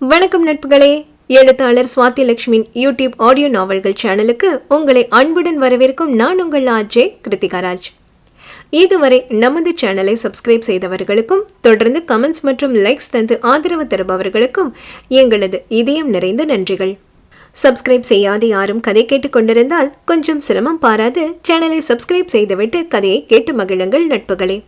வணக்கம் நட்புகளே. எழுத்தாளர் Swathi லட்சுமியின் YouTube audio நாவல்கள் சேனலுக்கு உங்களை அன்புடன் வரவேற்கும் நான் உங்கள் ஆஜே கிருத்திகாராஜ். இதுவரை நமது சேனலை சப்ஸ்கிரைப் செய்தவர்களுக்கும் தொடர்ந்து கமெண்ட்ஸ் மற்றும் லைக்ஸ் தந்து ஆதரவு தருபவர்களுக்கும் எங்களது இதயம் நிறைந்த நன்றிகள். சப்ஸ்கிரைப் செய்யாத யாரும் கதை கேட்டுக்கொண்டிருந்தால் கொஞ்சம் சிரமம் பாராது. சேனலை சப்ஸ்கிரைப் செய்துவிட்டு கதையை கேட்டு மகிழுங்கள் நட்புகளே.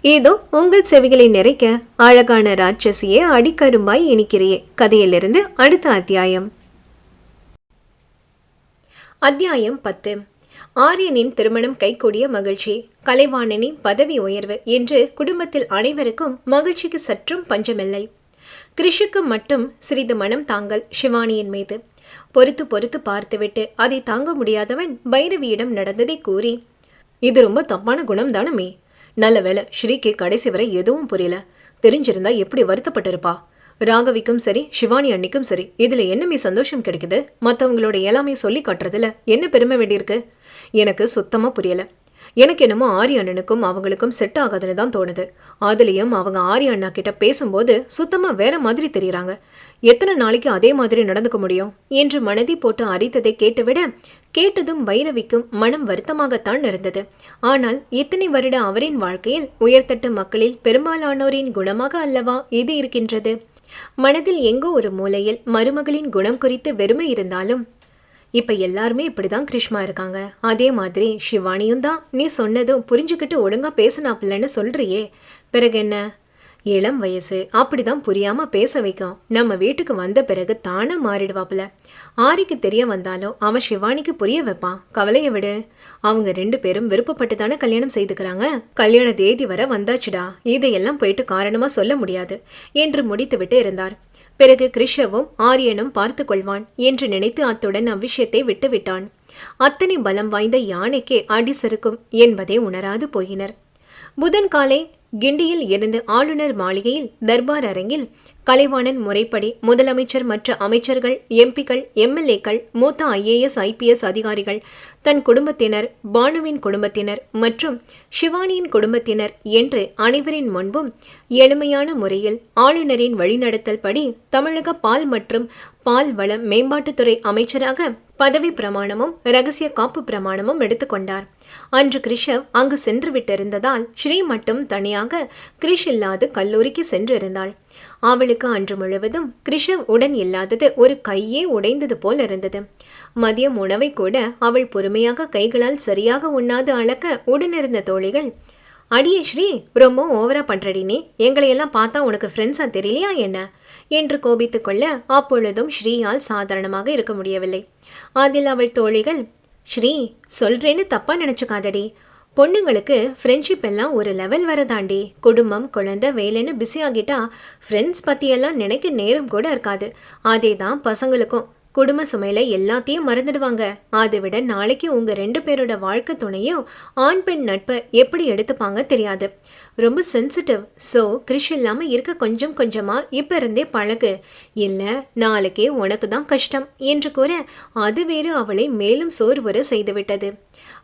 ஏதோ உங்கள் செவிகளை நிறைக்க அழகான ராட்சசியே அடிக்கரும்பாய் இனிக்கிறியே கதையிலிருந்து அடுத்த அத்தியாயம். அத்தியாயம் பத்து. ஆரியனின் திருமணம் கைகூடிய மகிழ்ச்சி கலைவாணனின் பதவி உயர்வு என்று குடும்பத்தில் அனைவருக்கும் மகிழ்ச்சிக்கு சற்றும் பஞ்சமில்லை. கிருஷுக்கு மட்டும் சிறிது மனம் தாங்கல் சிவானியின் மீது. பொறுத்து பொறுத்து பார்த்துவிட்டு அதை தாங்க முடியாதவன் பைரவியிடம் நடந்ததை கூறி இது ரொம்ப தப்பான குணம் தானமே நல்ல வேலை ஸ்ரீக்கு கடைசி வரை எதுவும் புரியல. தெரிஞ்சிருந்தா எப்படி வருத்தப்பட்டிருப்பா? ராகவிக்கும் சரி சிவானி அன்னிக்கும் சரி இதுல என்னமே சந்தோஷம் கிடைக்குது? மத்தவங்களோட எல்லாமே சொல்லி காட்டுறதுல என்ன பெருமை வேண்டியிருக்கு? எனக்கு சுத்தமா புரியல. எனக்கு என்னமோ ஆரிய அண்ணனுக்கும் அவங்களுக்கும் செட் ஆகாதுன்னு தான் தோணுது. அதுலயும் அவங்க ஆரிய அண்ணா கிட்ட பேசும்போது சுத்தமாக வேற மாதிரி தெரியறாங்க. எத்தனை நாளைக்கு அதே மாதிரி நடந்துக்க முடியும்? என்று மனதை போட்டு அரித்ததை கேட்டுவிட கேட்டதும் வைரவிக்கும் மனம் வருத்தமாகத்தான் இருந்தது. ஆனால் இத்தனை வருட அவரின் வாழ்க்கையில் உயர்தட்டு மக்களில் பெரும்பாலானோரின் குணமாக அல்லவா இது இருக்கின்றது? மனதில் எங்கோ ஒரு மூலையில் மருமகளின் குணம் குறித்து வெறுமை இருந்தாலும் இப்போ எல்லாருமே இப்படிதான் கிருஷ்மா இருக்காங்க. அதே மாதிரி ஷிவானியும் தான். நீ சொன்னதும் புரிஞ்சுக்கிட்டு ஒழுங்காக பேசினாப்பில்லன்னு சொல்கிறியே பிறகு என்ன? இளம் வயசு. அப்படிதான் புரியாமல் பேச வைக்கும். நம்ம வீட்டுக்கு வந்த பிறகு தானே மாறிடுவாப்புல. ஆரிக்கு தெரிய வந்தாலும் அவன் சிவானிக்கு புரிய வைப்பான். கவலையை விடு. அவங்க ரெண்டு பேரும் விருப்பப்பட்டு தானே கல்யாணம் செய்துக்கிறாங்க? கல்யாண தேதி வர வந்தாச்சுடா. இதையெல்லாம் போயிட்டு காரணமாக சொல்ல முடியாது. என்று முடித்துவிட்டு இருந்தார். பிறகு கிருஷவும் ஆரியனும் பார்த்து கொள்வான் என்று நினைத்து அத்துடன் அவ்விஷயத்தை விட்டுவிட்டான். அத்தனை பலம் வாய்ந்த யானைக்கே அடி சறுக்கும் என்பதை உணராது போயினர். புதன் காலை கிண்டியில் இருந்து ஆளுநர் மாளிகையில் தர்பார் அரங்கில் கலைவாணன் முறைப்படி முதலமைச்சர் மற்ற அமைச்சர்கள் எம்பிக்கள் எம்எல்ஏக்கள் மூத்த ஐஏஎஸ் ஐபிஎஸ் அதிகாரிகள் தன் குடும்பத்தினர் பானுவின் குடும்பத்தினர் மற்றும் சிவானியின் குடும்பத்தினர் என்று அனைவரின் முன்பும் எளிமையான முறையில் ஆளுநரின் வழிநடத்தல் படி தமிழக பால் மற்றும் பால் வள மேம்பாட்டுத்துறை அமைச்சராக பதவி பிரமாணமும் ரகசிய காப்பு பிரமாணமும் எடுத்துக்கொண்டார். அன்று கிருஷவ் அங்கு சென்று விட்டிருந்ததால் ஸ்ரீ மட்டும் தனியாக கிரிஷ் இல்லாது கல்லூரிக்கு சென்றிருந்தாள். அவளுக்கு அன்று முழுவதும் கிரிஷவ் உடன் இல்லாதது ஒரு கையே உடைந்தது போல் இருந்தது. மதியம் உணவை கூட அவள் பொறுமையாக கைகளால் சரியாக உண்ணாது அளக்க உடனிருந்த தோழிகள் அடியே ஸ்ரீ ரொம்ப ஓவரா பண்றடி நீ. எங்களையெல்லாம் பார்த்தா உனக்கு ஃப்ரெண்ட்ஸா தெரியலையா என்ன? என்று கோபித்துக் கொள்ள அப்பொழுதும் ஸ்ரீயால் சாதாரணமாக இருக்க முடியவில்லை. அதில் அவள் தோழிகள் ஸ்ரீ சொல்கிறேன்னு தப்பாக நினச்சிக்காதடி. பொண்ணுங்களுக்கு ஃப்ரெண்ட்ஷிப் எல்லாம் ஒரு லெவல் வரதாண்டி. குடும்பம் குழந்தை வேலைன்னு பிஸி ஆகிட்டா ஃப்ரெண்ட்ஸ் பற்றியெல்லாம் நினைக்க நேரம் கூட இருக்காது. அதே தான் பசங்களுக்கும். குடும்ப சுமையில் எல்லாத்தையும் மறந்துடுவாங்க. அதை விட நாளைக்கு உங்கள் ரெண்டு பேரோட வாழ்க்கை துணையும் ஆண் பெண் நட்பை எப்படி எடுத்துப்பாங்க தெரியாது. ரொம்ப சென்சிட்டிவ் ஸோ கிரிஷ் இல்லாமல் இருக்க கொஞ்சம் கொஞ்சமாக இப்போ இருந்தே பழகு. இல்லை நாளைக்கே உனக்கு தான் கஷ்டம் என்று கூற அது வேறு அவளை மேலும் சோர்வுற செய்துவிட்டது.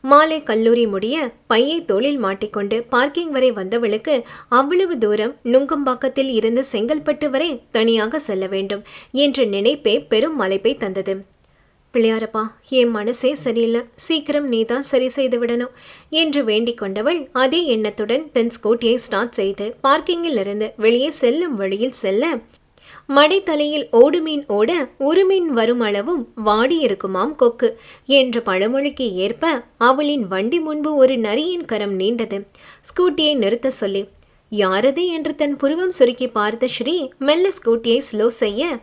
மாலை கல்லூரி முடிய பையை தோளில் மாட்டிக்கொண்டு பார்க்கிங் வரை வந்தவளுக்கு அவ்வளவு தூரம் நுங்கம்பாக்கத்தில் இருந்து செங்கல்பட்டு வரை தனியாக செல்ல வேண்டும் என்ற நினைப்பே பெரும் மலைப்பை தந்தது. பிள்ளையாரப்பா என் மனசே சரியில்லை. சீக்கிரம் நீ தான் சரி செய்து விடணும் என்று வேண்டிக் கொண்டவள் அதே எண்ணத்துடன் தன் ஸ்கூட்டியை ஸ்டார்ட் செய்து பார்க்கிங்கில் இருந்து வெளியே செல்லும் வழியில் செல்ல மடைத்தலையில் ஓடுமீன் ஓட உருமீன் வரும் அளவும் வாடி இருக்குமாம் கொக்கு என்ற பழமொழிக்கு ஏற்ப அவளின் வண்டி முன்பு ஒரு நரியின் கரம் நீண்டது. ஸ்கூட்டியை நிறுத்த சொல்லி யாரது? என்று தன் புருவம் சுருக்கி பார்த்த ஸ்ரீ மெல்ல ஸ்கூட்டியை ஸ்லோ செய்ய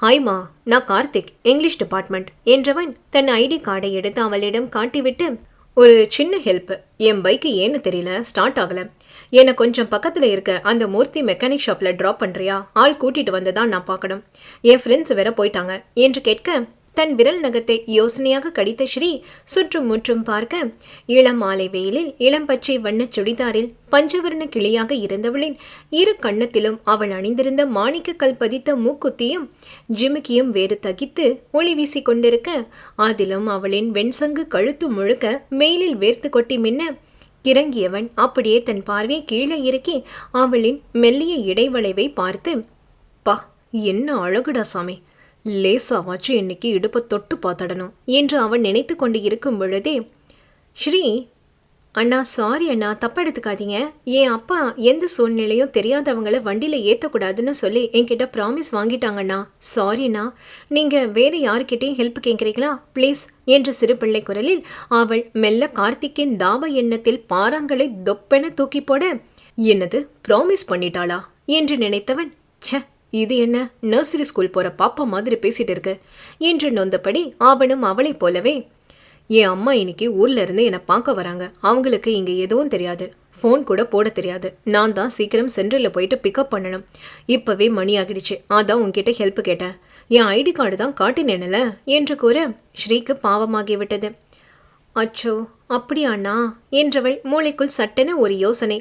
ஹாய்மா நான் கார்த்திக் இங்கிலீஷ் டிபார்ட்மெண்ட் என்றவன் தன் ஐடி கார்டை எடுத்து அவளிடம் காட்டிவிட்டு ஒரு சின்ன ஹெல்ப் என் பைக்கு ஏன்னு தெரியல ஸ்டார்ட் ஆகலை. என்னை கொஞ்சம் பக்கத்தில் இருக்க அந்த மூர்த்தி மெக்கானிக் ஷாப்பில் ட்ராப் பண்ணுறியா ஆள் கூட்டிகிட்டு வந்து தான் நான் பார்க்கணும். என் ஃப்ரெண்ட்ஸ் வேற போயிட்டாங்க. என்று கேட்க தன் விரல் நகத்தை யோசனையாக கடித்த ஸ்ரீ சுற்றும் முற்றும் பார்க்க இளம் மாலை வெயிலில் இளம் பச்சை வண்ணச் சுடிதாரில் பஞ்சவர்ண கிளியாக இருந்தவளின் இரு கன்னத்திலும் அவள் அணிந்திருந்த மாணிக்கக்கல் பதித்த மூக்குத்தியும் ஜிமிக்கியும் வேறு தகித்து ஒளி வீசி கொண்டிருக்க அதிலும் அவளின் வெண்சங்கு கழுத்து முழுக்க மெயிலில் வேர்த்து கொட்டி மின்ன இறங்கியவன் அப்படியே தன் பார்வையை கீழே இறக்கி அவளின் மெல்லிய இடைவளைவை பார்த்து பா என்ன அழகுடா சாமி. லேசாவாச்சு இன்னைக்கு இடுப்பை தொட்டு பார்த்தடணும் என்று அவன் நினைத்து கொண்டு இருக்கும் பொழுதே ஸ்ரீ அண்ணா சாரி அண்ணா தப்பா எடுத்துக்காதீங்க என் அப்பா எந்த சூழ்நிலையும் தெரியாதவங்கள வண்டியில் ஏற்றக்கூடாதுன்னு சொல்லி என்கிட்ட ப்ராமிஸ் வாங்கிட்டாங்கண்ணா சாரிண்ணா நீங்கள் வேறு யாருக்கிட்டையும் ஹெல்ப் கேட்குறீங்களா ப்ளீஸ் என்ற சிறு பிள்ளை குரலில் அவள் மெல்ல கார்த்திக்கின் தாப எண்ணத்தில் பாறாங்களை தொப்பென தூக்கி போட என்னது ப்ராமிஸ் பண்ணிட்டாளா? என்று நினைத்தவன் ச இது என்ன நர்சரி ஸ்கூல் போற பாப்பா மாதிரி பேசிட்டு இருக்கு. என்று நொந்தபடி அவனும் அவளைப் போலவே என் அம்மா இன்னைக்கு ஊர்ல இருந்து என்னை பார்க்க வராங்க. அவங்களுக்கு இங்க எதுவும் தெரியாது. ஃபோன் கூட போட தெரியாது. நான் தான் சீக்கிரம் சென்ட்ரலில் போயிட்டு பிக்கப் பண்ணணும். இப்போவே மணி ஆகிடுச்சு. அதான் உங்ககிட்ட ஹெல்ப் கேட்டேன். என் ஐடி கார்டு தான் காட்டினேன்ல என்று கூற ஸ்ரீக்கு பாவமாகிவிட்டது அச்சோ அப்படியாண்ணா? என்றவள் மூளைக்குள் சட்டென ஒரு யோசனை.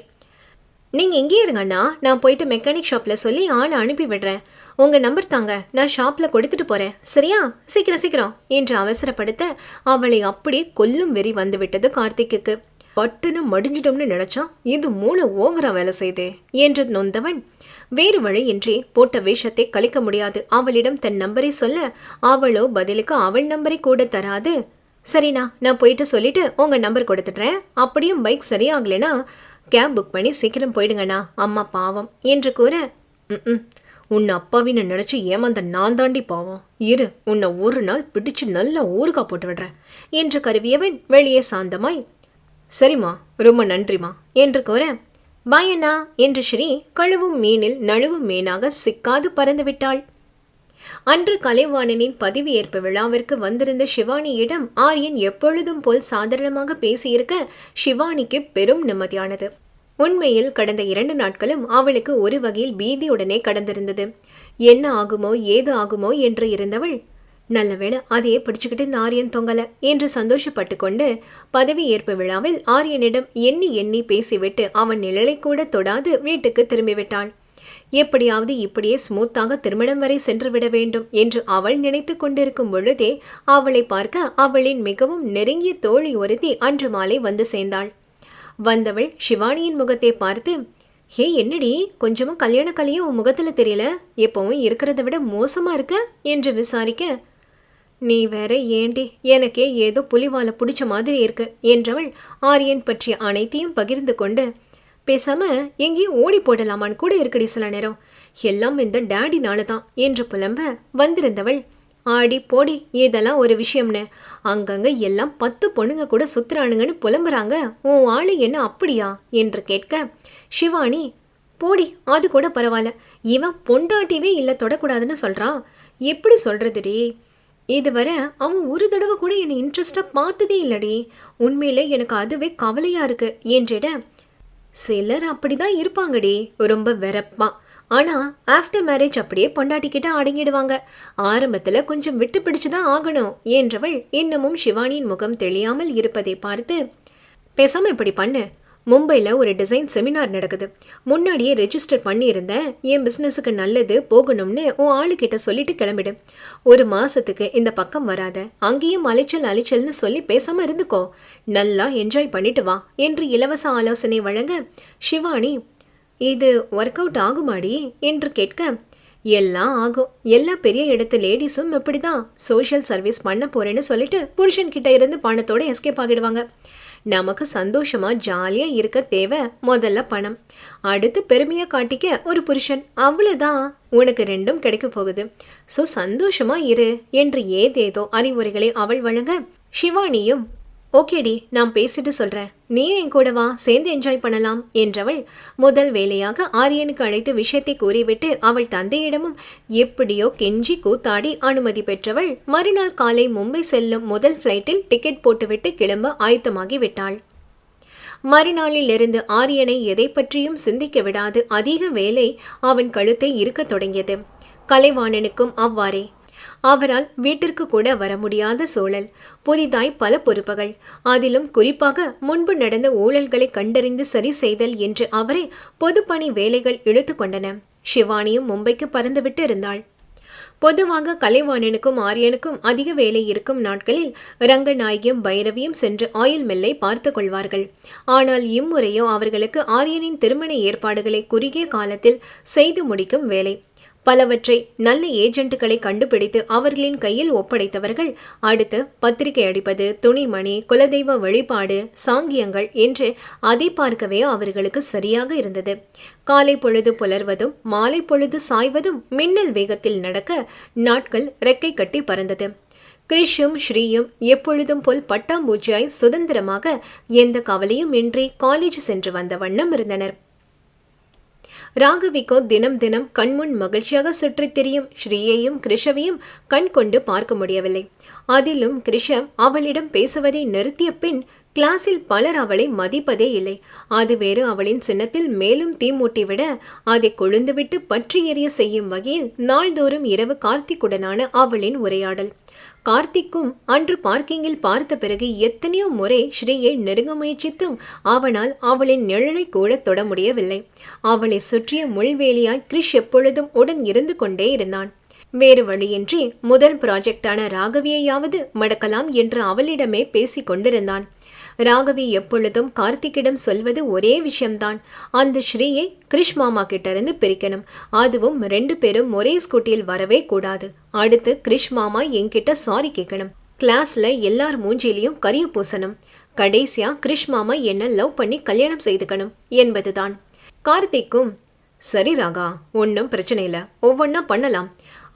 நீங்கள் எங்கே இருங்க அண்ணா. நான் போயிட்டு மெக்கானிக் ஷாப்பில் சொல்லி ஆளை அனுப்பி விடுறேன். உங்கள் நம்பர் தாங்க. நான் ஷாப்பில் கொடுத்துட்டு போகிறேன் சரியா? சீக்கிரம் சீக்கிரம். என்று அவசரப்படுத்த அவளை அப்படியே கொல்லும் வெறி வந்துவிட்டது கார்த்திக்கு கார்த்திக்குக்கு. பட்டுன்னு மடிஞ்சிட்டோம்னு நினச்சான் இது மூளை ஓவரா வேலை செய்தே என்று நொந்தவன். வேறு வழியின்றி போட்ட வேஷத்தை கழிக்க முடியாது. அவளிடம் தன் நம்பரை சொல்ல அவளோ பதிலுக்கு அவள் நம்பரை கூட தராது. சரிண்ணா நான் போயிட்டு சொல்லிட்டு உங்கள் நம்பர் கொடுத்துட்றேன். அப்படியும் பைக் சரியாகலைன்னா கேப் புக் பண்ணி சீக்கிரம் போயிடுங்கண்ணா. அம்மா பாவம். என்று கூற ம் உன்னை அப்பாவின்னு நினச்சி ஏமாந்த நான் தாண்டி பாவம். இரு உன்னை ஒரு நாள் பிடிச்சு நல்லா ஊறுகா போட்டு விடுறேன். என்று கருவியவன் வெளியே சாந்தமாய் சரிம்மா ரொம்ப நன்றிம்மா. என்று கூற பாயண்ணா என்று ஸ்ரீ கழுவும் மீனில் நழுவும் மீனாக சிக்காது பறந்து விட்டாள். அன்று கலைவாணனின் பதவியேற்பு விழாவிற்கு வந்திருந்த சிவானியிடம் ஆரியன் எப்பொழுதும் போல் சாதாரணமாக பேசியிருக்க சிவானிக்கு பெரும் நிம்மதியானது. உண்மையில் கடந்த இரண்டு நாட்களும் அவளுக்கு ஒரு வகையில் பீதியுடனே கடந்திருந்தது. என்ன ஆகுமோ ஏது ஆகுமோ என்று இருந்தவள் நல்லவேளை அதையே பிடிச்சுக்கிட்டு இந்த ஆரியன் தொங்கல என்று சந்தோஷப்பட்டு கொண்டு பதவி ஏற்பு விழாவில் ஆரியனிடம் எண்ணி எண்ணி பேசிவிட்டு அவன் நிழலை கூட தொடாது வீட்டுக்கு திரும்பிவிட்டாள். எப்படியாவது இப்படியே ஸ்மூத்தாக திருமணம் வரை சென்று விட வேண்டும் என்று அவள் நினைத்து கொண்டிருக்கும் பொழுதே அவளை பார்க்க அவளின் மிகவும் நெருங்கிய தோழி ஒருத்தி அன்று மாலை வந்து சேர்ந்தாள். வந்தவள் சிவானியின் முகத்தை பார்த்து ஹே என்னடி? கொஞ்சமும் கல்யாண கலையும் உன் முகத்தில் தெரியல? எப்பவும் இருக்கிறத விட மோசமாக இருக்க? என்று விசாரிக்க நீ வேற ஏண்டி? எனக்கே ஏதோ புலிவால பிடிச்ச மாதிரி இருக்கு என்றவள் ஆரியன் பற்றிய அனைத்தையும் பகிர்ந்து கொண்டு பேசாமல் எங்கேயும் ஓடி போடலாமான்னு கூட இருக்குடி சில நேரம். எல்லாம் இந்த டேடினால தான் என்று புலம்ப வந்திருந்தவள். ஆடி போடி ஏதெல்லாம் ஒரு விஷயம்னு. அங்கங்கே எல்லாம் பத்து பொண்ணுங்க கூட சுத்துறானுங்கன்னு புலம்புறாங்க. உன் ஆளு என்ன அப்படியா? என்று கேட்க சிவானி போடி அது கூட பரவாயில்ல. இவன் பொண்டாட்டிவே இல்லை தொடக்கூடாதுன்னு சொல்கிறான் எப்படி சொல்கிறதுடி இதுவரை அவன் ஒரு தடவை கூட என்னை இன்ட்ரெஸ்டாக பார்த்ததே இல்லடி. உண்மையிலே எனக்கு அதுவே கவலையாக இருக்குது என்றிட சிலர் அப்படிதான் இருப்பாங்கடி. ரொம்ப வெறப்பா. ஆனா ஆஃப்டர் மேரேஜ் அப்படியே பொண்டாட்டிக்கிட்ட அடங்கிடுவாங்க. ஆரம்பத்துல கொஞ்சம் விட்டு பிடிச்சுதான் ஆகணும் என்றவள் இன்னமும் சிவானியின் முகம் தெளியாமல் இருப்பதை பார்த்து பேசாம இப்படி பண்ணு. மும்பையில் ஒரு டிசைன் செமினார் நடக்குது. முன்னாடியே ரெஜிஸ்டர் பண்ணியிருந்தேன். என் பிஸ்னஸுக்கு நல்லது போகணும்னு உன் ஆளுக்கிட்ட சொல்லிட்டு கிளம்பிடு. ஒரு மாதத்துக்கு இந்த பக்கம் வராத. அங்கேயும் அலைச்சல் அலைச்சல்னு சொல்லி பேசாம இருந்துக்கோ. நல்லா என்ஜாய் பண்ணிட்டு வா என்று இலவச ஆலோசனை வழங்க சிவானி இது ஒர்க் அவுட் ஆகுமாடி? என்று கேட்க எல்லாம் ஆகும். எல்லா பெரிய இடத்து லேடிஸும் இப்படிதான். சோஷியல் சர்வீஸ் பண்ண போறேன்னு சொல்லிட்டு புருஷன் கிட்ட இருந்து பணத்தோட எஸ்கேப் ஆகிடுவாங்க. நமக்கு சந்தோஷமா ஜாலியா இருக்க தேவை முதல்ல பணம். அடுத்து பெருமையா காட்டிக்க ஒரு புருஷன். அவ்வளவுதான் உனக்கு ரெண்டும் கிடைக்க போகுது. ஸோ சந்தோஷமா இரு என்று ஏதேதோ அறிவுரைகளை அவள் வழங்க சிவானியும் ஓகேடி நான் பேசிட்டு சொல்றேன். நீயும் என் கூட வா சேர்ந்து என்ஜாய் பண்ணலாம் என்றவள் முதல் வேலையாக ஆரியனுக்கு அழைத்து விஷயத்தை கூறிவிட்டு அவள் தந்தையிடமும் எப்படியோ கெஞ்சி கூத்தாடி அனுமதி பெற்றவள் மறுநாள் காலை மும்பை செல்லும் முதல் ஃப்ளைட்டில் டிக்கெட் போட்டுவிட்டு கிளம்ப ஆயத்தமாகி விட்டாள். மறுநாளிலிருந்து ஆரியனை எதை பற்றியும் சிந்திக்க விடாது. அதிக வேலை அவன் கழுத்தை இருக்கத் தொடங்கியது. கலைவாணனுக்கும் அவ்வாறே. அவரால் வீட்டிற்கு கூட வர முடியாத சூழல். புதிதாய் பல பொறுப்புகள். அதிலும் குறிப்பாக முன்பு நடந்த ஊழல்களை கண்டறிந்து சரி செய்தல் என்று அவரை பொதுப்பணி வேலைகள் இழுத்து கொண்டன. மும்பைக்கு பறந்துவிட்டு இருந்தாள். பொதுவாக கலைவாணனுக்கும் ஆரியனுக்கும் அதிக வேலை இருக்கும் நாட்களில் ரங்கநாயகியும் பைரவியும் சென்று ஆயில் மில்லை பார்த்து கொள்வார்கள். ஆனால் இம்முறையோ அவர்களுக்கு ஆரியனின் திருமண ஏற்பாடுகளை குறுகிய காலத்தில் செய்து முடிக்கும் வேலை. பலவற்றை நல்ல ஏஜென்ட்டுகளை கண்டுபிடித்து அவர்களின் கையில் ஒப்படைத்தவர்கள் அடுத்து பத்திரிகை அடிப்பது துணிமணி குலதெய்வ வழிபாடு சாங்கியங்கள் என்று அதை பார்க்கவே அவர்களுக்கு சரியாக இருந்தது. காலை பொழுது புலர்வதும் மாலை பொழுது சாய்வதும் மின்னல் வேகத்தில் நடக்க நாட்கள் ரெக்கை கட்டி பறந்தது. கிரிஷும் ஸ்ரீயும் எப்பொழுதும் போல் பட்டாம்பூச்சியாய் சுதந்திரமாக எந்த கவலையும் இன்றி காலேஜ் சென்று வந்த வண்ணம் இருந்தனர். ராகவிக்கோ தினம் தினம் கண்முன் மகிழ்ச்சியாக சுற்றித் திரியும் ஸ்ரீயையும் கிருஷவையும் கண் கொண்டு பார்க்க முடியவில்லை. அதிலும் கிருஷவ் அவளிடம் பேசுவதை நிறுத்திய பின் கிளாஸில் பலர் அவளை மதிப்பதே இல்லை. அது வேறு அவளின் சின்னத்தில் மேலும் தீ மூட்டிவிட அதை கொழுந்துவிட்டு பற்றி எறிய செய்யும் வகையில் நாள்தோறும் இரவு கார்த்திக்குடனான அவளின் உரையாடல். கார்த்திக்கும் அன்று பார்க்கிங்கில் பார்த்த பிறகு எத்தனையோ முறை ஸ்ரீயை நெருங்க முயற்சித்தும் அவனால் அவளின் நிழலை கூட தொட முடியவில்லை. அவளை சுற்றிய முள்வேலியாய் கிரிஷ் எப்பொழுதும் உடன் இருந்து கொண்டே இருந்தான். வேறு வழியின்றி முதல் ப்ராஜெக்டான ராகவியையாவது மடக்கலாம் என்று அவளிடமே பேசிக் கொண்டிருந்தான். ராகவி எப்பொழுதும் கார்த்திக்கிடம் சொல்வது ஒரே விஷயம்தான். அந்த ஸ்ரீயை கிருஷ் மாமா கிட்ட இருந்து பிரிக்கணும். அதுவும் ரெண்டு பேரும் ஒரே ஸ்கூட்டியில் வரவே கூடாது. அடுத்து கிருஷ் மாமா என்கிட்ட சாரி கேட்கணும். கிளாஸ்ல எல்லார் மூஞ்சிலையும் கரிய பூசணும். கடைசியா கிருஷ் மாமா என்ன லவ் பண்ணி கல்யாணம் செய்துக்கணும் என்பதுதான். கார்த்திக்கும் சரி ராகா ஒன்றும் பிரச்சனை இல்லை. ஒவ்வொன்றா பண்ணலாம்.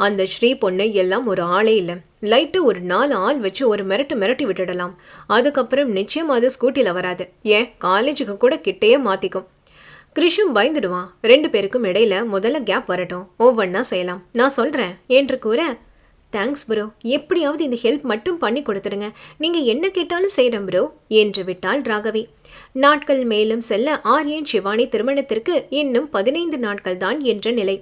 அந்த ஸ்ரீ பொண்ணு எல்லாம் ஒரு ஆளே இல்லை. லைட்டு ஒரு நாலு ஆள் வச்சு ஒரு மிரட்டு மிரட்டி விட்டுடலாம். அதுக்கப்புறம் நிச்சயம் அது ஸ்கூட்டியில் வராது. ஏன்? காலேஜுக்கு கூட கிட்டேயே மாற்றிக்கும் கிருஷும் பயந்துடுவான். ரெண்டு பேருக்கும் இடையில முதல்ல கேப் வரட்டும். ஒவ்வொன்றா செய்யலாம். நான் சொல்கிறேன் என்று கூற தேங்க்ஸ் ப்ரோ எப்படியாவது இந்த ஹெல்ப் மட்டும் பண்ணி கொடுத்துடுங்க. நீங்கள் என்ன கேட்டாலும் செய்கிறேன் ப்ரோ என்று விட்டாள் ராகவி. நாட்கள் மேலும் செல்ல ஆரியன் சிவானி திருமணத்திற்கு இன்னும் பதினைந்து நாட்கள் தான் என்ற நிலை.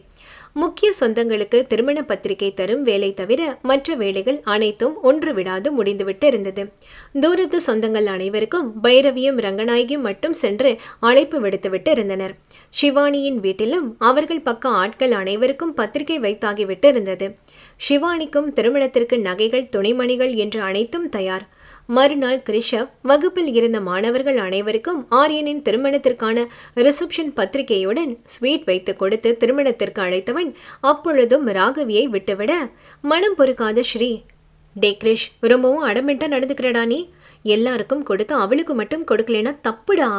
முக்கிய சொந்தங்களுக்கு திருமண பத்திரிகை தரும் வேலை தவிர மற்ற வேலைகள் அனைத்தும் ஒன்று விடாது முடிந்துவிட்டு இருந்தது. தூரத்து சொந்தங்கள் அனைவருக்கும் பைரவியும் ரங்கநாயகியும் மட்டும் சென்று அழைப்பு விடுத்துவிட்டு இருந்தனர். சிவானியின் வீட்டிலும் அவர்கள் பக்க ஆட்கள் அனைவருக்கும் பத்திரிகை வைத்தாகிவிட்டு இருந்தது. சிவானிக்கும் திருமணத்திற்கு நகைகள் துணிமணிகள் என்று அனைத்தும் தயார். மறுநாள் கிரிஷப் வகுப்பில் இருந்த மாணவர்கள் அனைவருக்கும் ஆரியனின் திருமணத்திற்கான ரிசப்ஷன் பத்திரிகையுடன் ஸ்வீட் வைத்து கொடுத்து திருமணத்திற்கு அழைத்தவன் அப்பொழுதும் ராகவியை விட்டுவிட மனம் பொறுக்காத ஸ்ரீ. டே கிரிஷ் ரொம்பவும் அடமெண்டா நடந்துக்கிறடா நீ? எல்லாருக்கும் கொடுத்து அவளுக்கு மட்டும் கொடுக்கலனா தப்புடா.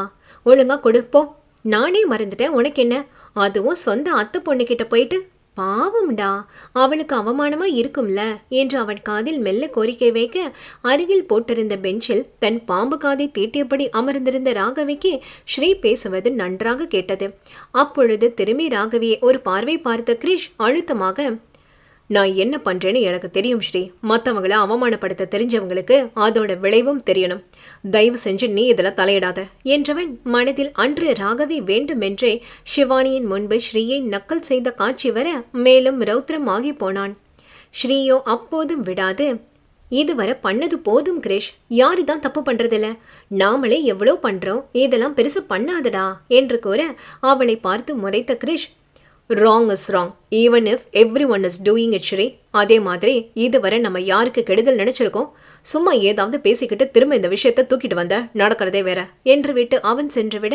ஒழுங்கா கொடுப்போ நானே மறந்துட்டேன் உனக்கு என்ன? அதுவும் சொந்த அத்தை பொண்ணுக்கிட்ட போயிட்டு பாவம்டா. அவளுக்கு அவமானமா இருக்கும்ல என்று அவன் காதில் மெல்ல கோரிக்கை வைக்க அருகில் போட்டிருந்த பெஞ்சில் தன் பாம்பு காதை தீட்டியபடி அமர்ந்திருந்த ராகவிக்கு ஸ்ரீ பேசுவது நன்றாக கேட்டது. அப்பொழுது திரும்பி ராகவியை ஒரு பார்வை பார்த்த கிரிஷ் அழுத்தமாக நான் என்ன பண்றேன்னு எனக்கு தெரியும் ஸ்ரீ. மற்றவங்கள அவமானப்படுத்த தெரிஞ்சவங்களுக்கு அதோட விளைவும் தெரியணும். தயவு செஞ்சு நீ இதில் தலையிடாத. என்றவன் மனதில் அன்று ராகவி வேண்டுமென்றே சிவானியின் முன்பு ஸ்ரீயை நக்கல் செய்த காட்சி வர மேலும் ரௌத்ரமாகி போனான். ஸ்ரீயோ அப்போதும் விடாது. இதுவரை பண்ணது போதும் கிரிஷ். யாரு தான் தப்பு பண்றதில்ல? நாமளே எவ்வளோ பண்றோம்? இதெல்லாம் பெருசு பண்ணாதடா என்று கூற அவளை பார்த்து முறைத்த Girish wrong is wrong, even if everyone is doing it, right. அதே மாதிரி இதுவரை நம்ம யாருக்கு கெடுதல் நினைச்சிருக்கோம்? சும்மா ஏதாவது பேசிக்கிட்டு திரும்ப இந்த விஷயத்தை தூக்கிட்டு வந்த நடக்கிறதே வேற. என்று விட்டு அவன் சென்று விட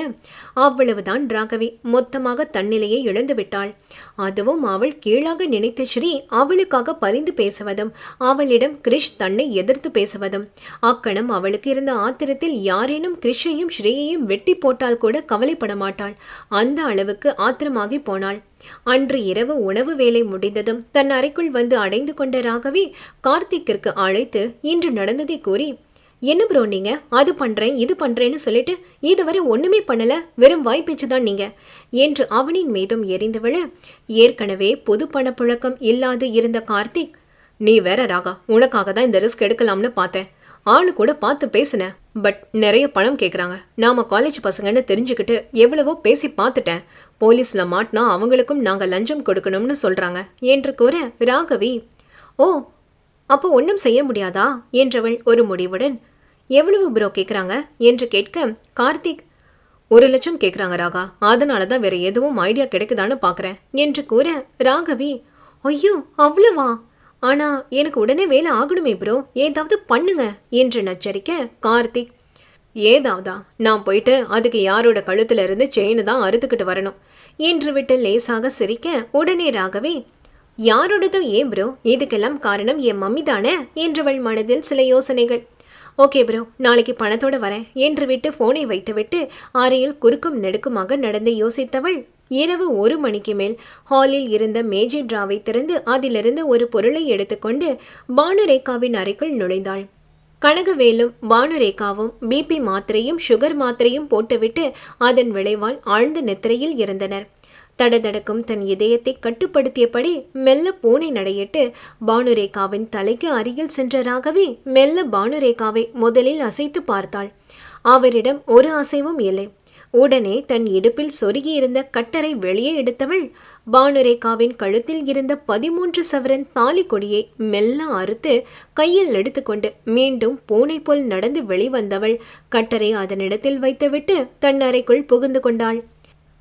அவ்வளவுதான் ராகவி. மொத்தமாக தன்னிலையை இழந்து விட்டாள். அதுவும் அவள் கீழாக நினைத்த ஸ்ரீ அவளுக்காக பரிந்து பேசுவதும் அவளிடம் கிரிஷ் தன்னை எதிர்த்து பேசுவதும். அக்கணம் அவளுக்கு இருந்த ஆத்திரத்தில் யாரேனும் கிரிஷையும் ஸ்ரீயையும் வெட்டி போட்டால் கூட கவலைப்பட மாட்டாள். அந்த அளவுக்கு ஆத்திரமாகி போனாள். அன்று இரவு உணவு வேலை முடிந்ததும் தன் அறைக்குள் வந்து அடைந்து கொண்ட ராகவி கார்த்திக்கிற்கு அழைத்து இன்று நடந்ததை கூறி என்ன ப்ரோ நீங்க? அது பண்றேன் இது பண்றேன்னு சொல்லிட்டு இதுவரை ஒண்ணுமே பண்ணல வெறும் வாய்ப்பிச்சு தான் நீங்க என்று அவனின் மீதும் எரிந்து விழ ஏற்கனவே பொது பணப்புழக்கம் இல்லாது இருந்த கார்த்திக் நீ வேற ராகா உனக்காக தான் இந்த ரிஸ்க் எடுக்கலாம்னு பார்த்தேன். ஆளு கூட பார்த்து பேசினேன். பட் நிறைய பணம் கேட்குறாங்க நாம காலேஜ் பசங்கன்னு தெரிஞ்சுக்கிட்டு எவ்வளவோ பேசி பார்த்துட்டேன். போலீஸ்ல மாட்டினா அவங்களுக்கும் நாங்கள் லஞ்சம் கொடுக்கணும்னு சொல்றாங்க. என்று கூற ராகவி ஓ அப்போ ஒன்றும் செய்ய முடியாதா? என்றவள் ஒரு முடிவுடன் எவ்வளவு ப்ரோ கேட்குறாங்க என்று கேட்க கார்த்திக் ஒரு லட்சம் கேட்குறாங்க ராகா. அதனால தான் வேற எதுவும் ஐடியா கிடைக்குதான்னு பார்க்குறேன் என்று கூற ராகவி ஐயோ அவ்வளவா? ஆனா எனக்கு உடனே வேலை ஆகணுமே ப்ரோ ஏதாவது பண்ணுங்க என்று நச்சரிக்க கார்த்திக். ஏதாவதா? நான் போயிட்டு அதுக்கு யாரோட கழுத்துல இருந்து செயின் தான் அறுத்துக்கிட்டு வரணும் என்று விட்டு லேசாக சிரிக்க உடனே ராகவே யாரோடதோ ஏன் ப்ரோ இதுக்கெல்லாம் காரணம் என் மம்மி தானே? என்றவள் மனதில் சில யோசனைகள். ஓகே ப்ரோ நாளைக்கு பணத்தோடு வரேன் என்று விட்டு ஃபோனை வைத்துவிட்டு அறையில் குறுக்கும் நெடுக்குமாக நடந்து யோசித்தவள் இரவு ஒரு மணிக்கு மேல் ஹாலில் இருந்த மேஜை டிராவை திறந்து அதிலிருந்து ஒரு பொருளை எடுத்துக்கொண்டு பானுரேகாவின் அறைக்குள் நுழைந்தாள். கனகவேலும் பானுரேகாவும் பிபி மாத்திரையும் சுகர் மாத்திரையும் போட்டுவிட்டு அதன் விளைவால் ஆழ்ந்த நித்திரையில் இருந்தனர். தடதடக்கும் தன் இதயத்தை கட்டுப்படுத்தியபடி மெல்ல பூனை நடையிட்டு பானுரேகாவின் தலைக்கு அருகில் சென்றராகவே மெல்ல பானுரேகாவை முதலில் அசைத்து பார்த்தாள். அவரிடம் ஒரு அசைவும் இல்லை. உடனே தன் இடுப்பில் சொருகியிருந்த கட்டரை வெளியே எடுத்தவள் பானுரேகாவின் கழுத்தில் இருந்த பதிமூன்று சவரன் தாலி கொடியை மெல்ல அறுத்து கையில் எடுத்துக்கொண்டு மீண்டும் பூனை போல் நடந்து வெளிவந்தவள். கட்டரை அதனிடத்தில் வைத்துவிட்டு தன் அறைக்குள் புகுந்து கொண்டாள்.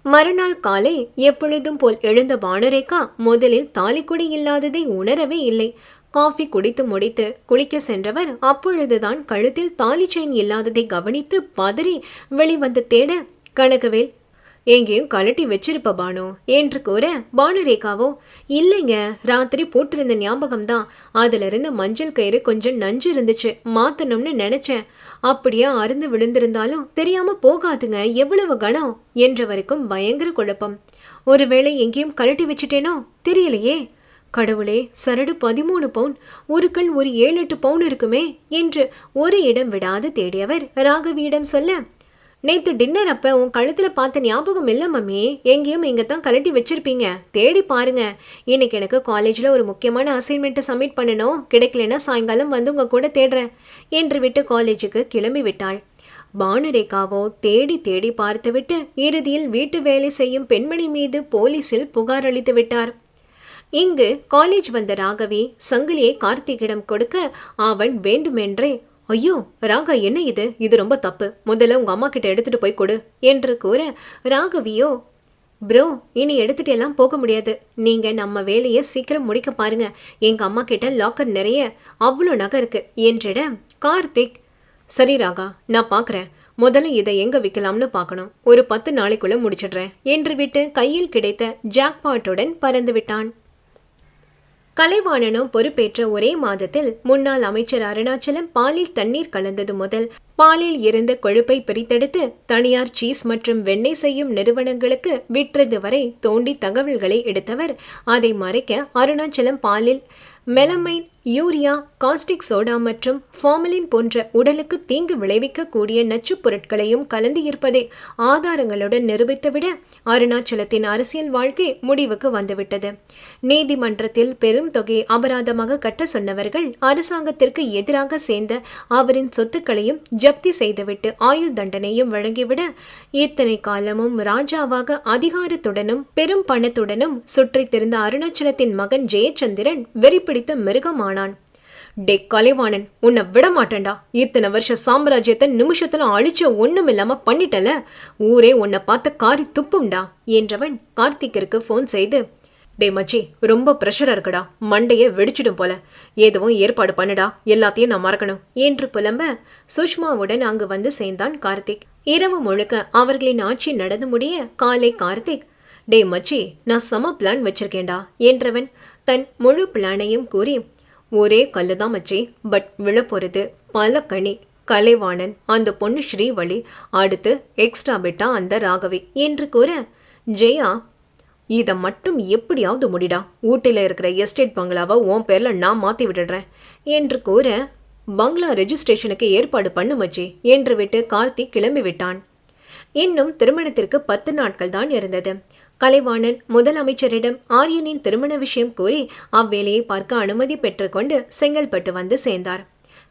மறுநாள் காலை எப்பொழுதும் போல் எழுந்த பானுரேகா முதலில் தாலிக்குடி இல்லாததை உணரவே இல்லை. காஃபி குடித்து முடித்து குளிக்க சென்றவர் அப்பொழுதுதான் கழுத்தில் தாலி செயின் இல்லாததை கவனித்து பதறி வெளிவந்து தேட கனகவேல் எங்கேயும் கலட்டி வச்சிருப்ப பானு என்று கூற பானுரேகாவோ இல்லைங்க ராத்திரி போட்டிருந்த ஞாபகம் தான் மஞ்சள் கயிறு கொஞ்சம் நஞ்சு இருந்துச்சு மாத்தணும்னு நினைச்சேன். அப்படியே அருந்து விழுந்திருந்தாலும் தெரியாம போகாதுங்க எவ்வளவு கணம்? என்ற வரைக்கும் பயங்கர குழப்பம். ஒருவேளை எங்கேயும் கலட்டி வச்சிட்டேனோ? தெரியலையே. கடவுளே சரடு பதிமூணு பவுன் ஒரு கண் ஒரு ஏழு எட்டு பவுன் இருக்குமே என்று ஒரு இடம் விடாது தேடியவர் ராகவியிடம் சொல்ல நேத்து டின்னர் அப்ப உன் கழுத்துல பார்த்த ஞாபகம் இல்ல மம்மி. எங்கேயும் இங்க தான் கலட்டி வச்சிருப்பீங்க. தேடி பாருங்க. இன்னைக்கு எனக்கு காலேஜ்ல ஒரு முக்கியமான அசைன்மெண்ட்டை சப்மிட் பண்ணணும். கிடைக்கலன்னா சாயங்காலம் வந்து உங்க கூட தேடுறேன் என்று விட்டு காலேஜுக்கு கிளம்பி விட்டாள். பானுரேகாவோ தேடி தேடி பார்த்துவிட்டு இறுதியில் வீட்டு வேலை செய்யும் பெண்மணி மீது போலீசில் புகார் அளித்து விட்டார். இங்கு காலேஜ் வந்த ராகவி சங்கிலியை கார்த்திகிடம் கொடுக்க அவன் வேண்டுமென்றே ஐயோ ராகா என்ன இது? இது ரொம்ப தப்பு. முதல்ல உங்க அம்மா கிட்ட எடுத்துட்டு போய் கொடு என்று கூற ராகவியோ ப்ரோ இனி எடுத்துட்டு எல்லாம் போக முடியாது. நீங்க நம்ம வேலையை சீக்கிரம் முடிக்க பாருங்க. எங்க அம்மா கிட்ட லாக்கர் நிறைய அவ்வளோ நகை இருக்கு என்றிட கார்த்திக் சரி ராகா நான் பார்க்குறேன் முதல்ல இதை எங்க விற்கலாம்னு பார்க்கணும் ஒரு பத்து நாளைக்குள்ள முடிச்சிடுறேன் என்று விட்டு கையில் கிடைத்த ஜாக்பாட்டுடன் பறந்து விட்டான் கலைவாணனும் பொறுப்பேற்ற ஒரே மாதத்தில் முன்னாள் அமைச்சர் அருணாச்சலம் பாலில் தண்ணீர் கலந்தது முதல். பாலில் இருந்த கொழுப்பை பிரித்தெடுத்து தனியார் சீஸ் மற்றும் வெண்ணெய் செய்யும் நிறுவனங்களுக்கு விற்றது வரை தோண்டி தகவல்களை எடுத்தவர். அதை மறைக்க அருணாச்சலம் பாலில் மெலமைன் யூரியா காஸ்டிக் சோடா மற்றும் ஃபார்மலின் போன்ற உடலுக்கு தீங்கு விளைவிக்கக்கூடிய நச்சுப் பொருட்களையும் கலந்து இருப்பதை ஆதாரங்களுடன் நிரூபித்துவிட அருணாச்சலத்தின் அரசியல் வாழ்க்கை முடிவுக்கு வந்துவிட்டது. நீதிமன்றத்தில் பெரும் தொகையை அபராதமாக கட்ட சொன்னவர்கள் அரசாங்கத்திற்கு எதிராக சேர்ந்த அவரின் சொத்துக்களையும் ஜப்தி செய்துவிட்டு ஆயுள் தண்டனையும் வழங்கிவிட இத்தனை காலமும் ராஜாவாக அதிகாரத்துடனும் பெரும் பணத்துடனும் சுற்றித் திருந்த அருணாச்சலத்தின் மகன் ஜெயச்சந்திரன் வெறிப்பிடித்த மிருகமான ஆனான் டே கலைவாணன் உன்னை விட மாட்டேன்டா இத்தனை வருஷ சாம்ராஜ்யத்தை நிமிஷத்துல அழிச்ச ஒண்ணும் இல்லாம பண்ணிட்டல. ஊரே உன்னை பார்த்த காரி துப்பும்டா என்றவன் கார்த்திக்கிற்கு ஃபோன் செய்து டே மச்சி ரொம்ப ப்ரெஷராக இருக்குடா. மண்டையை வெடிச்சிடும் போல. எதுவும் ஏற்பாடு பண்ணுடா. எல்லாத்தையும் நான் மறக்கணும் என்று புலம்ப சுஷ்மாவுடன் அங்கு வந்து சேர்ந்தான் கார்த்திக். இரவு முழுக்க அவர்களின் ஆட்சி நடந்து முடிய காலை கார்த்திக் டே மச்சி நான் சம பிளான் வச்சிருக்கேன்டா என்றவன் தன் முழு பிளானையும் கூறி ஒரே கல்லு தான் மச்சி. பட் விழப்போகிறது பல கனி கலைவாணன் அந்த பொண்ணு ஸ்ரீவழி அடுத்து எக்ஸ்ட்ரா பெட்டா அந்த ராகவி என்று கூற ஜெயா இதை மட்டும் எப்படியாவது முடிடா. ஊட்டியில் இருக்கிற எஸ்டேட் பங்களாவை உன் பேரில் நான் மாற்றி விட்டுடுறேன் என்று கூற பங்களா ரெஜிஸ்ட்ரேஷனுக்கு ஏற்பாடு பண்ணு மச்சி என்று விட்டு கார்த்திக் கிளம்பி விட்டான் இன்னும் திருமணத்திற்கு பத்து நாட்கள் தான் இருந்தது. கலைவாணன் முதலமைச்சரிடம் ஆரியனின் திருமண விஷயம் கூறி அவ்வேலையை பார்க்க அனுமதி பெற்றுக்கொண்டு செங்கல்பட்டு வந்து சேர்ந்தார்.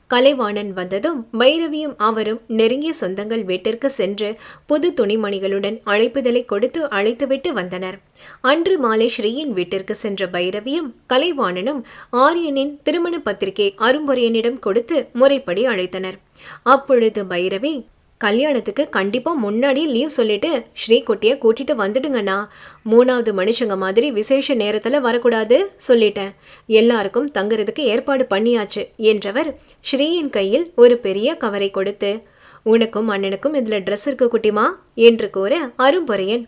கலைவாணன் வந்ததும் பைரவியும் அவரும் நெருங்கிய சொந்தங்கள் வீட்டிற்கு சென்று புது துணிமணிகளுடன் அழைப்புதலை கொடுத்து அழைத்துவிட்டு வந்தனர். அன்று மாலை ஸ்ரீயின் வீட்டிற்கு சென்ற பைரவியும் கலைவாணனும் ஆரியனின் திருமண பத்திரிகை அரும்பொரியனிடம் கொடுத்து முறைப்படி அழைத்தனர். அப்பொழுது பைரவி கல்யாணத்துக்கு கண்டிப்பாக முன்னாடி லீவ் சொல்லிட்டு ஸ்ரீகுட்டியை கூட்டிகிட்டு வந்துடுங்கண்ணா. மூணாவது மனுஷங்க மாதிரி விசேஷ நேரத்தில் வரக்கூடாது சொல்லிட்டேன். எல்லாருக்கும் தங்குறதுக்கு ஏற்பாடு பண்ணியாச்சு என்றவர் ஸ்ரீயின் கையில் ஒரு பெரிய கவரை கொடுத்து உனக்கும் அண்ணனுக்கும் இதில் ட்ரெஸ் இருக்கு குட்டிமா? என்று கூற அரும்பொறையன்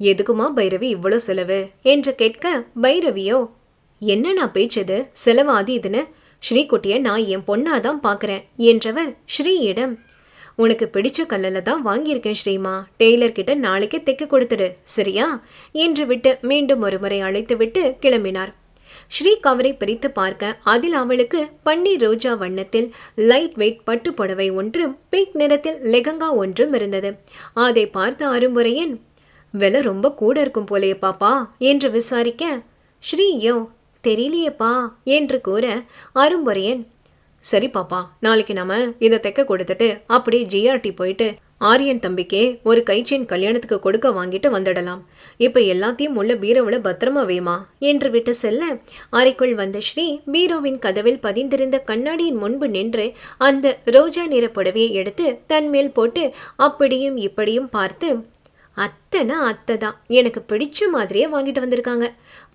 எதுக்குமா பைரவி இவ்வளோ செலவு? என்று கேட்க பைரவியோ என்னண்ணா பேச்சது செலவாதி இதுன்னு? ஸ்ரீகுட்டியை நான் என் பொண்ணாதான் பார்க்குறேன் என்றவர் ஸ்ரீயிடம் உனக்கு பிடிச்ச கல்லில் தான் வாங்கியிருக்கேன் ஸ்ரீமா. டெய்லர் கிட்ட நாளைக்கே தைக்க கொடுத்துடு. சரியா? என்று விட்டு மீண்டும் ஒருமுறை அழைத்து விட்டு கிளம்பினார். ஸ்ரீ கவரை பிரித்து பார்க்க அதில் அவளுக்கு பன்னீர் ரோஜா வண்ணத்தில் லைட் வெயிட் பட்டு புடவை ஒன்றும் பிங்க் நிறத்தில் லெகங்கா ஒன்றும் இருந்தது. அதை பார்த்த அரும்புரையன் விலை ரொம்ப கூட இருக்கும் போலையே பாப்பா என்று விசாரிக்க ஸ்ரீயோ தெரியலையேப்பா என்று கூற அரும்புரையன் சரி பாப்பா நாளைக்கு நாம இதை தைக்க கொடுத்துட்டு அப்படியே ஜிஆர்டி போயிட்டு ஆரியன் தம்பிக்கே ஒரு கைச்செயின் கல்யாணத்துக்கு கொடுக்க வாங்கிட்டு வந்துடலாம். இப்போ எல்லாத்தையும் உள்ள பீரோவில் பத்திரமா வேமா என்று விட்டு செல்ல அறைக்குள் வந்த ஸ்ரீ பீரோவின் கதவில் பதிந்திருந்த கண்ணாடியின் முன்பு நின்று அந்த ரோஜா நிற புடவையை எடுத்து தன் மேல் போட்டு அப்படியும் இப்படியும் பார்த்து அத்தைனா அத்தை தான். எனக்கு பிடிச்ச மாதிரியே வாங்கிட்டு வந்திருக்காங்க.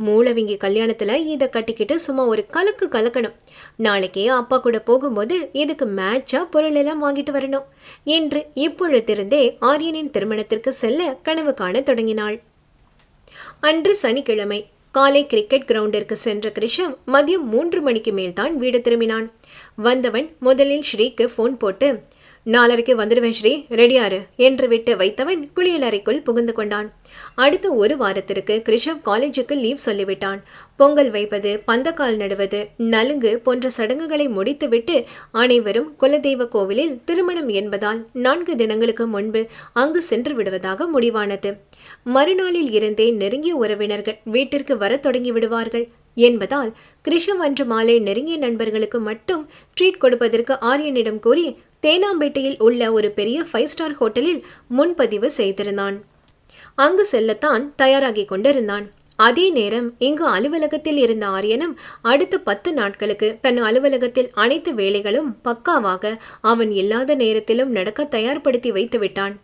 மூலவிங்கி கல்யாணத்தில் இதை கட்டிக்கிட்டு சும்மா ஒரு கலக்கு கலக்கணும். நாளைக்கே அப்பா கூட போகும்போது இதுக்கு மேட்சாக பொருள் எல்லாம் வாங்கிட்டு வரணும். என்று இப்பொழுதிருந்தே ஆரியனின் திருமணத்திற்கு செல்ல கனவு காண தொடங்கினாள். அன்று சனிக்கிழமை காலை கிரிக்கெட் கிரவுண்டிற்கு சென்ற கிருஷம் மதியம் மூன்று மணிக்கு மேல்தான் வீடு திரும்பினான். வந்தவன் முதலில் ஸ்ரீக்கு ஃபோன் போட்டு நாளரைக்கு வந்துடுவேன் ஸ்ரீ. ரெடியாரு என்று விட்டு வைத்தவன் குளியலறைக்குள் புகுந்து கொண்டான். அடுத்த ஒரு வாரத்திற்கு கிருஷவ் காலேஜுக்கு லீவ் சொல்லிவிட்டான். பொங்கல் வைப்பது பந்தக்கால் நடுவது நலுங்கு போன்ற சடங்குகளை முடித்துவிட்டு அனைவரும் குலதெய்வ கோவிலில் திருமணம் என்பதால் நான்கு தினங்களுக்கு முன்பு அங்கு சென்று விடுவதாக முடிவானது. மறுநாளில் இருந்தே நெருங்கிய உறவினர்கள் வீட்டிற்கு வரத் தொடங்கி விடுவார்கள். என்பதால் கிருஷம் அன்று மாலை நெருங்கிய நண்பர்களுக்கு மட்டும் ட்ரீட் கொடுப்பதற்கு ஆரியனிடம் கூறி தேனாம்பேட்டையில் உள்ள ஒரு பெரிய ஃபைவ் ஸ்டார் ஹோட்டலில் முன்பதிவு செய்திருந்தான். அங்கு செல்லத்தான் தயாராகி கொண்டிருந்தான். அதே நேரம் இங்கு அலுவலகத்தில் இருந்த ஆரியனும் அடுத்த பத்து நாட்களுக்கு தன் அலுவலகத்தில் அனைத்து வேலைகளும் பக்காவாக அவன் இல்லாத நேரத்திலும் நடக்க தயார்படுத்தி வைத்து விட்டான்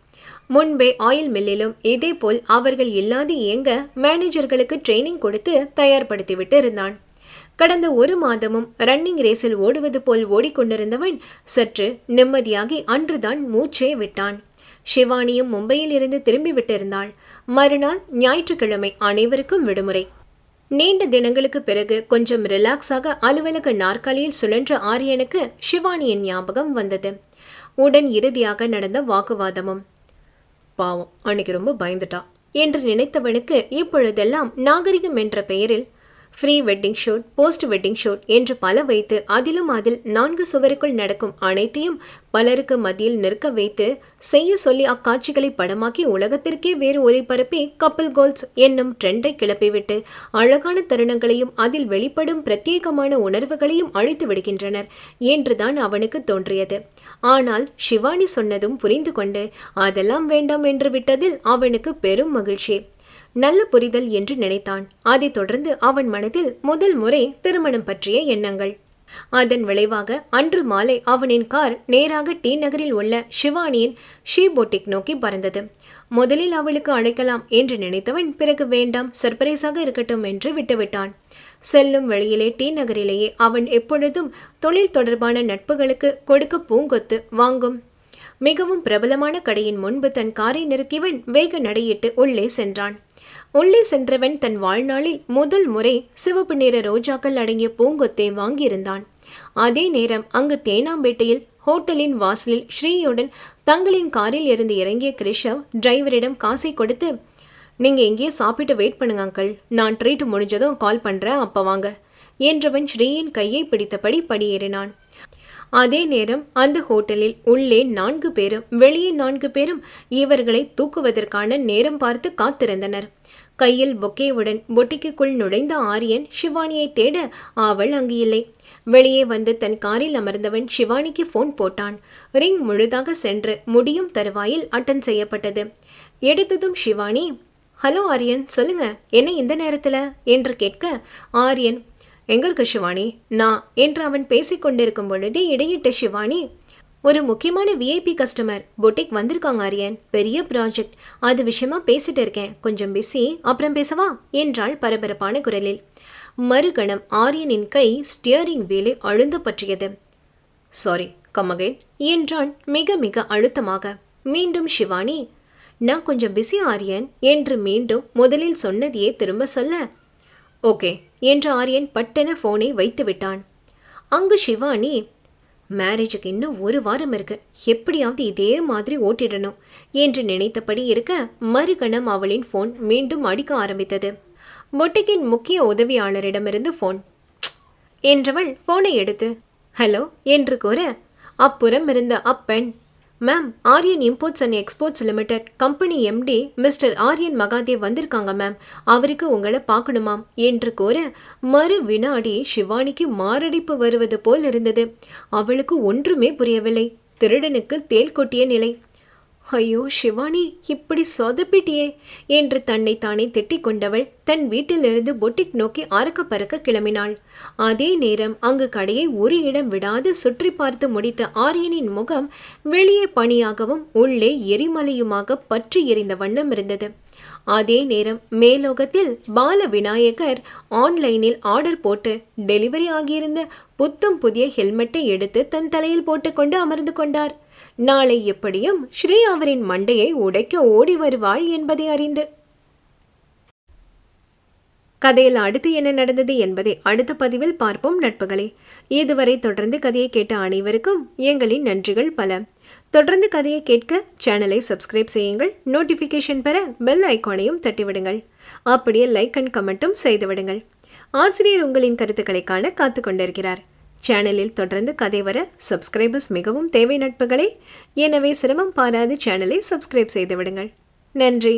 முன்பே ஆயில் மில்லிலும் இதேபோல் அவர்கள் இல்லாது இயங்க மேனேஜர்களுக்கு ட்ரைனிங் கொடுத்து தயார்படுத்திவிட்டு இருந்தான் கடந்த ஒரு மாதமும் ரன்னிங் ரேஸில் ஓடுவது போல் ஓடிக்கொண்டிருந்தவன் சற்று நிம்மதியாகி அன்றுதான் மூச்சே விட்டான். சிவானியும் மும்பையில் இருந்து திரும்பி விட்டிருந்தாள். மறுநாள் ஞாயிற்றுக்கிழமை அனைவருக்கும் விடுமுறை. நீண்ட தினங்களுக்கு பிறகு கொஞ்சம் ரிலாக்ஸாக அலுவலக நாற்காலியில் சுழன்ற ஆரியனுக்கு சிவானியின் ஞாபகம் வந்தது. உடன் இறுதியாக நடந்த வாக்குவாதமும். பாவம். அன்னைக்கு ரொம்ப பயந்துட்டா. என்று நினைத்தவனுக்கு இப்பொழுதெல்லாம் நாகரிகம் என்ற பெயரில் pre wedding shoot post wedding shoot என்று பல வைத்து அதிலும் அதில் நான்கு சுவருக்குள் நடக்கும் அனைத்தையும் பலருக்கு மத்தியில் நிற்க வைத்து செய்ய சொல்லி அக்காட்சிகளை படமாக்கி உலகத்திற்கே வேறு ஒளிபரப்பி கப்பல் கோல்ஸ் என்னும் ட்ரெண்டை கிளப்பிவிட்டு அழகான தருணங்களையும் அதில் வெளிப்படும் பிரத்யேகமான உணர்வுகளையும் அழித்து விடுகின்றனர் என்றுதான் அவனுக்கு தோன்றியது. ஆனால் சிவானி சொன்னதும் புரிந்து கொண்டு அதெல்லாம் வேண்டாம் என்று விட்டதில் அவனுக்கு பெரும் மகிழ்ச்சி. நல்ல புரிதல் என்று நினைத்தான். அதைத் தொடர்ந்து அவன் மனதில் முதல் முறை திருமணம் பற்றிய எண்ணங்கள். அதன் விளைவாக அன்று மாலை அவனின் கார் நேராக டி நகரில் உள்ள ஷிவானியின் ஷீ போட்டிக் நோக்கி பறந்தது. முதலில் அவளுக்கு அழைக்கலாம் என்று நினைத்தவன் பிறகு வேண்டாம் சர்ப்ரைஸாக இருக்கட்டும் என்று விட்டுவிட்டான். செல்லும் வழியிலே டி நகரிலேயே அவன் எப்பொழுதும் தொழில் தொடர்பான நட்புகளுக்கு கொடுக்க பூங்கொத்து வாங்கும். மிகவும் பிரபலமான கடையின் முன்பு தன் காரை நிறுத்தியவன் வேக நடையிட்டு உள்ளே சென்றான். உள்ளே சென்றவன் தன் வாழ்நாளில் முதல் முறை சிவப்பு நிற ரோஜாக்கள் அடங்கிய பூங்கொத்தை வாங்கியிருந்தான். அதே நேரம் அங்கு தேனாம்பேட்டையில் ஹோட்டலின் வாசலில் ஸ்ரீயுடன் தங்களின் காரில் இருந்து இறங்கிய கிருஷவ் டிரைவரிடம் காசை கொடுத்து நீங்கள் எங்கேயே சாப்பிட்டு வெயிட் பண்ணுங்க அங்கிள். நான் ட்ரீட் முடிஞ்சதும் கால் பண்ணுறேன் அப்போ வாங்க என்றவன் ஸ்ரீயின் கையை பிடித்தபடி படியேறினான். அதே நேரம் அந்த ஹோட்டலில் உள்ளே நான்கு பேரும் வெளியே நான்கு பேரும் இவர்களை தூக்குவதற்கான நேரம் பார்த்து காத்திருந்தனர். கையில் பொக்கேவுடன் பொட்டிக்குள் நுழைந்த ஆரியன் ஷிவானியை தேட அவள் அங்கு இல்லை வெளியே வந்து தன் காரில் அமர்ந்தவன் ஷிவானிக்கு ஃபோன் போட்டான். ரிங் முழுதாக சென்று முடியும் தருவாயில் அட்டன் செய்யப்பட்டது. எடுத்ததும் ஷிவானி ஹலோ ஆரியன் சொல்லுங்க என்ன இந்த நேரத்தில்? என்று கேட்க ஆரியன் எங்க இருக்க ஷிவானி நான் என்று அவன் பேசிக்கொண்டிருக்கும் பொழுதே இடையிட்ட ஷிவானி ஒரு முக்கியமான விஐபி கஸ்டமர் பொட்டிக் வந்திருக்காங்க ஆரியன் பெரிய ப்ராஜெக்ட் அது விஷயமா பேசிட்டு இருக்கேன். கொஞ்சம் பிஸி அப்புறம் பேசவா? என்றாள் பரபரப்பான குரலில். மறுகணம் ஆரியனின் கை ஸ்டியரிங் வீலை அழுந்த பற்றியது. சாரி கம்மகேன் என்றான் மிக மிக அழுத்தமாக. மீண்டும் சிவானி நான் கொஞ்சம் பிஸி ஆரியன் என்று மீண்டும் முதலில் சொன்னதையே திரும்ப சொல்ல. ஓகே என்று ஆரியன் பட்டென ஃபோனை வைத்து விட்டான் அங்கு சிவானி மேரேஜுக்கு இன்னும் ஒரு வாரம் இருக்கு. எப்படியாவது இதே மாதிரி ஓட்டிடணும். என்று நினைத்தபடி இருக்க மறுகணம் அவளின் ஃபோன் மீண்டும் அடிக்க ஆரம்பித்தது. பொட்டிக்கின் முக்கிய உதவியாளரிடமிருந்து ஃபோன் என்றவள் ஃபோனை எடுத்து ஹலோ என்று கூற அப்புறம் இருந்த அப்பெண் ma'am Aryan imports and exports limited company MD mister Aryan Mahadev வந்திருக்காங்க மேம் அவருக்கு உங்களை பார்க்கணுமாம் என்று கூற மறு வினாடி சிவானிக்கு மாரடைப்பு வருவது போல் இருந்தது. அவளுக்கு ஒன்றுமே புரியவில்லை. திருடனுக்கு தேல் கொட்டிய நிலை. ஐயோ சிவானி இப்படி சொதப்பிட்டியே என்று தன்னை தானே திட்டிக் கொண்டவள் தன் வீட்டிலிருந்து பொட்டிக் நோக்கி அறக்க பறக்க கிளம்பினாள். அதே நேரம் அங்கு கடையை ஒரு இடம் விடாது சுற்றி பார்த்து முடித்த ஆரியனின் முகம் வெளியே பனியாகவும் உள்ளே எரிமலையுமாக பற்றி எறிந்த வண்ணம் இருந்தது. அதே நேரம் மேலோகத்தில் பால விநாயகர் ஆன்லைனில் ஆர்டர் போட்டு டெலிவரி ஆகியிருந்த புத்தம் புதிய ஹெல்மெட்டை எடுத்து தன் தலையில் போட்டுக்கொண்டு அமர்ந்து கொண்டார். நாளை எப்படியும் ஸ்ரீ அவரின் மண்டையை உடைக்க ஓடி வருவாள் என்பதை அறிந்து. கதையில் அடுத்து என்ன நடந்தது என்பதை அடுத்த பதிவில் பார்ப்போம் நட்புகளே. இதுவரை தொடர்ந்து கதையை கேட்ட அனைவருக்கும் எங்களின் நன்றிகள் பல. தொடர்ந்து கதையை கேட்க சேனலை சப்ஸ்கிரைப் செய்யுங்கள். நோட்டிஃபிகேஷன் பெற பெல் ஐக்கானையும் தட்டிவிடுங்கள். அப்படியே லைக் அண்ட் கமெண்ட்டும் செய்துவிடுங்கள். ஆசிரியர் உங்களின் கருத்துக்களை காண காத்து கொண்டிருக்கிறார். சேனலில் தொடர்ந்து கதை வர சப்ஸ்கிரைபர்ஸ் மிகவும் தேவை நட்புகளே. எனவே சிரமம் பாராது சேனலை சப்ஸ்கிரைப் செய்து விடுங்கள். நன்றி.